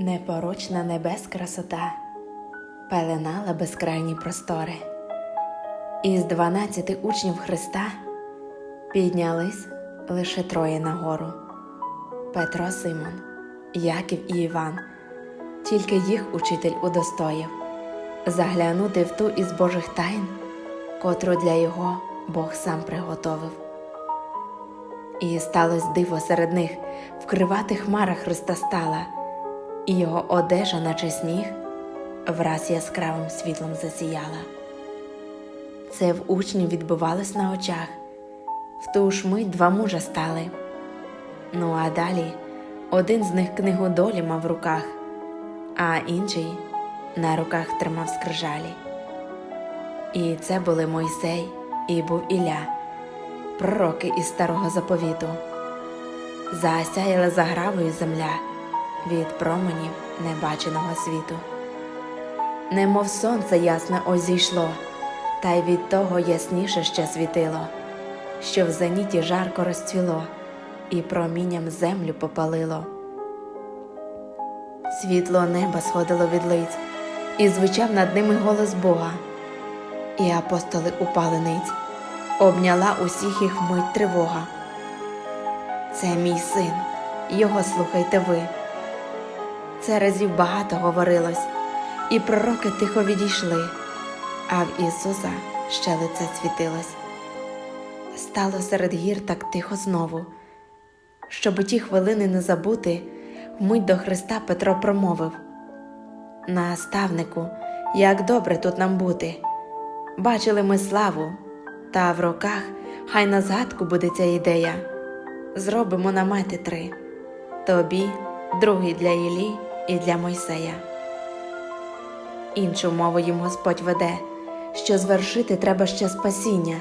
Непорочна небес красота пеленала безкрайні простори. Із дванадцяти учнів Христа піднялись лише троє нагору Петро Симон, Яків і Іван. Тільки їх учитель удостоїв заглянути в ту із Божих тайн, котру для його Бог сам приготовив. І сталося диво серед них, вкривати хмара Христа стала, і його одежа, наче сніг, враз яскравим світлом засіяла. Це в учнів відбувалось на очах, в ту ж мить два мужа стали. Ну а далі один з них книгу долі мав в руках, а інший на руках тримав скрижалі. І це були Мойсей і був Ілля, пророки із старого заповіту. Засяяла загравою земля від променів небаченого світу. Немов сонце ясне ось зійшло, та й від того ясніше ще світило, що в зеніті жарко розцвіло і промінням землю попалило. Світло неба сходило від лиць, і звучав над ними голос Бога. І апостоли упали ниць, обняла усіх їх мить тривога. Це мій син, його слухайте ви. Це разів багато говорилось, і пророки тихо відійшли, а в Ісуса ще лице світилось. Стало серед гір так тихо знову, щоб у ті хвилини не забути, вмить до Христа Петро промовив Наставнику, як добре тут нам бути. Бачили ми славу, та в руках хай на згадку буде ця ідея. Зробимо намети три тобі, другий для Іллі і для Мойсея. Іншу мову їм Господь веде, що звершити треба ще спасіння,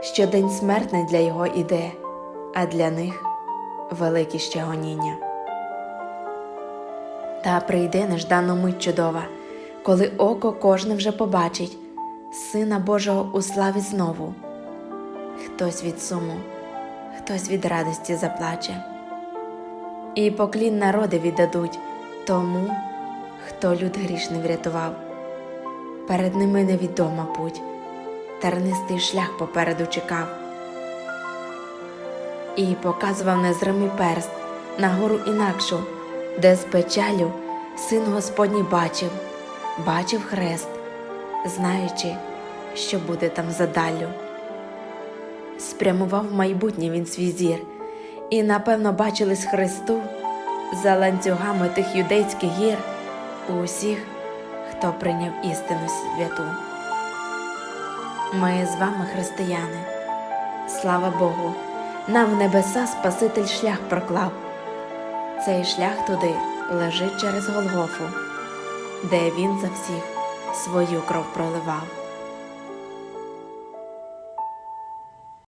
що день смертний для його іде, а для них великі ще гоніння. Та прийде неждану мить чудова, коли око кожне вже побачить Сина Божого у славі знову. Хтось від суму, хтось від радості заплаче. І поклін народи віддадуть тому, хто люд грішний врятував. Перед ними невідома путь, тернистий шлях попереду чекав. І показував незримий перст на гору інакшу, де з печалю син Господній бачив, бачив хрест, знаючи, що буде там задаллю. Спрямував в майбутнє він свій зір, і напевно бачились Христу за ланцюгами тих юдейських гір у усіх, хто прийняв істину святу. Ми з вами, християни, слава Богу, нам в небеса Спаситель шлях проклав. Цей шлях туди лежить через Голгофу, де він за всіх свою кров проливав.